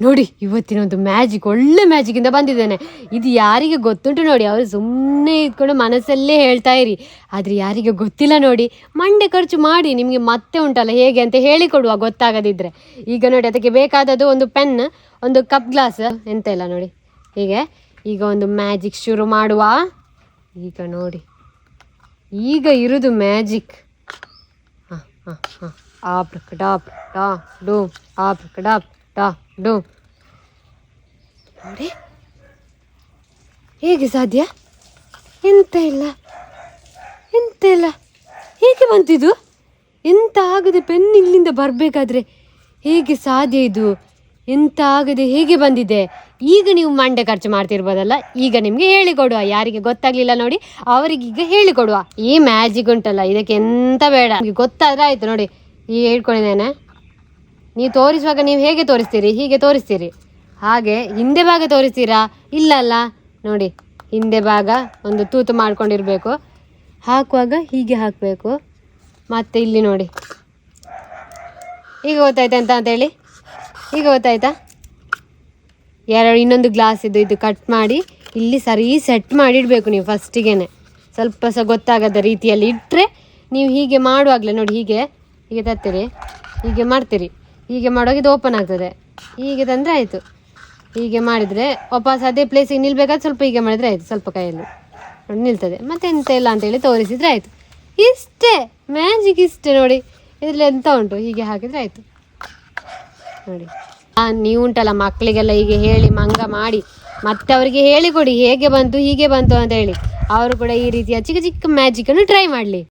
ನೋಡಿ ಇವತ್ತಿನ ಒಂದು ಮ್ಯಾಜಿಕ್ ಒಳ್ಳೆ ಮ್ಯಾಜಿಕಿಂದ ಬಂದಿದ್ದೇನೆ. ಇದು ಯಾರಿಗೆ ಗೊತ್ತುಂಟು ನೋಡಿ, ಅವರು ಸುಮ್ಮನೆ ಇದ್ಕೊಂಡು ಮನಸ್ಸಲ್ಲೇ ಹೇಳ್ತಾ ಇರಿ. ಆದರೆ ಯಾರಿಗೆ ಗೊತ್ತಿಲ್ಲ ನೋಡಿ, ಮಂಡೆ ಖರ್ಚು ಮಾಡಿ ನಿಮಗೆ ಮತ್ತೆ ಉಂಟಲ್ಲ, ಹೇಗೆ ಅಂತ ಹೇಳಿಕೊಡುವ ಗೊತ್ತಾಗದಿದ್ರೆ. ಈಗ ನೋಡಿ, ಅದಕ್ಕೆ ಬೇಕಾದದ್ದು ಒಂದು ಪೆನ್ ಒಂದು ಕಪ್ ಗ್ಲಾಸ್ ಎಂತ ಇಲ್ಲ ನೋಡಿ. ಹೀಗೆ, ಈಗ ಒಂದು ಮ್ಯಾಜಿಕ್ ಶುರು ಮಾಡುವ. ಈಗ ನೋಡಿ, ಈಗ ಇರುದು ಮ್ಯಾಜಿಕ್ ಹಾಂ ಹಾಂ ಹಾಂ. ಆಬ್ರಕಡಾಬ್ ಡಾ ಡೂ ಆಬ್ರಕಡಾಬ್ ಡಾ ಡೋ ನೋಡಿ. ಹೇಗೆ ಸಾಧ್ಯ? ಎಂತ ಇಲ್ಲ. ಎಂತ ಇಲ್ಲ. ಹೇಗೆ ಬಂತಿದು? ಎಂತ ಆಗದೆ ಪೆನ್ ಇಲ್ಲಿಂದ ಬರಬೇಕಾದ್ರೆ ಹೇಗೆ ಸಾಧ್ಯ ಇದು? ಎಂತ ಆಗದೆ ಹೇಗೆ ಬಂದಿದೆ? ಈಗ ನೀವು ಮಂಡೆ ಖರ್ಚು ಮಾಡ್ತಿರ್ಬೋದಲ್ಲ, ಈಗ ನಿಮಗೆ ಹೇಳಿಕೊಡುವ. ಯಾರಿಗೆ ಗೊತ್ತಾಗ್ಲಿಲ್ಲ ನೋಡಿ, ಅವರಿಗೆ ಈಗ ಹೇಳಿಕೊಡುವ. ಈ ಮ್ಯಾಜಿಕ್ ಉಂಟಲ್ಲ, ಇದಕ್ಕೆ ಎಂತ ಬೇಡ. ನಿಮಗೆ ಗೊತ್ತಾದ್ರೆ ಆಯ್ತು ನೋಡಿ. ಈಗ ಹೇಳ್ಕೊಂಡಿದ್ದೇನೆ. ನೀವು ತೋರಿಸುವಾಗ ನೀವು ಹೇಗೆ ತೋರಿಸ್ತೀರಿ? ಹೀಗೆ ತೋರಿಸ್ತೀರಿ. ಹಾಗೆ ಹಿಂದೆ ಭಾಗ ತೋರಿಸ್ತೀರಾ? ಇಲ್ಲಲ್ಲ ನೋಡಿ, ಹಿಂದೆ ಭಾಗ ಒಂದು ತೂತು ಮಾಡ್ಕೊಂಡಿರಬೇಕು. ಹಾಕುವಾಗ ಹೀಗೆ ಹಾಕಬೇಕು. ಮತ್ತೆ ಇಲ್ಲಿ ನೋಡಿ. ಈಗ ಗೊತ್ತಾಯ್ತಾ ಅಂತ ಅಂತೇಳಿ ಈಗ ಗೊತ್ತಾಯ್ತಾ? ಎರಡು, ಇನ್ನೊಂದು ಗ್ಲಾಸ್ ಇದು ಇದು ಕಟ್ ಮಾಡಿ ಇಲ್ಲಿ ಸರಿ ಸೆಟ್ ಮಾಡಿಡಬೇಕು ನೀವು ಫಸ್ಟಿಗೆ ಸ್ವಲ್ಪ ಸಹ ಗೊತ್ತಾಗದ ರೀತಿಯಲ್ಲಿ ಇಟ್ಟರೆ ನೀವು ಹೀಗೆ ಮಾಡುವಾಗಲೇ ನೋಡಿ, ಹೀಗೆ ಹೀಗೆ ತರ್ತೀರಿ. ಹೀಗೆ ಮಾಡ್ತೀರಿ. ಹೀಗೆ ಮಾಡುವಾಗ ಇದು ಓಪನ್ ಆಗ್ತದೆ. ಹೀಗೆ ತಂದರೆ ಆಯಿತು. ಹೀಗೆ ಮಾಡಿದರೆ ವಾಪಸ್ ಅದೇ ಪ್ಲೇಸಿಗೆ ನಿಲ್ಬೇಕಾದ್ರೆ ಸ್ವಲ್ಪ ಹೀಗೆ ಮಾಡಿದರೆ ಆಯಿತು, ಸ್ವಲ್ಪ ಕೈಯಲ್ಲಿ. ನಿಲ್ತದೆ. ಮತ್ತೆ ಎಂತ ಇಲ್ಲ ಅಂತೇಳಿ ತೋರಿಸಿದ್ರೆ ಆಯಿತು. ಇಷ್ಟೇ ಮ್ಯಾಜಿಕ್ ಇಷ್ಟೇ ನೋಡಿ. ಇದರಲ್ಲಿ ಎಂತ ಉಂಟು? ಹೀಗೆ ಹಾಕಿದರೆ ಆಯಿತು. ನೋಡಿ. ನೀವು ಉಂಟಲ್ಲ ಮಕ್ಕಳಿಗೆಲ್ಲ ಹೀಗೆ ಹೇಳಿ ಮಂಗ ಮಾಡಿ. ಮತ್ತೆ ಅವರಿಗೆ ಹೇಳಿಕೊಡಿ, ಹೇಗೆ ಬಂತು, ಹೀಗೆ ಬಂತು ಅಂತ ಹೇಳಿ. ಅವರು ಕೂಡ ಈ ರೀತಿಯ ಚಿಕ್ಕ ಚಿಕ್ಕ ಮ್ಯಾಜಿಕನ್ನು ಟ್ರೈ ಮಾಡಲಿ.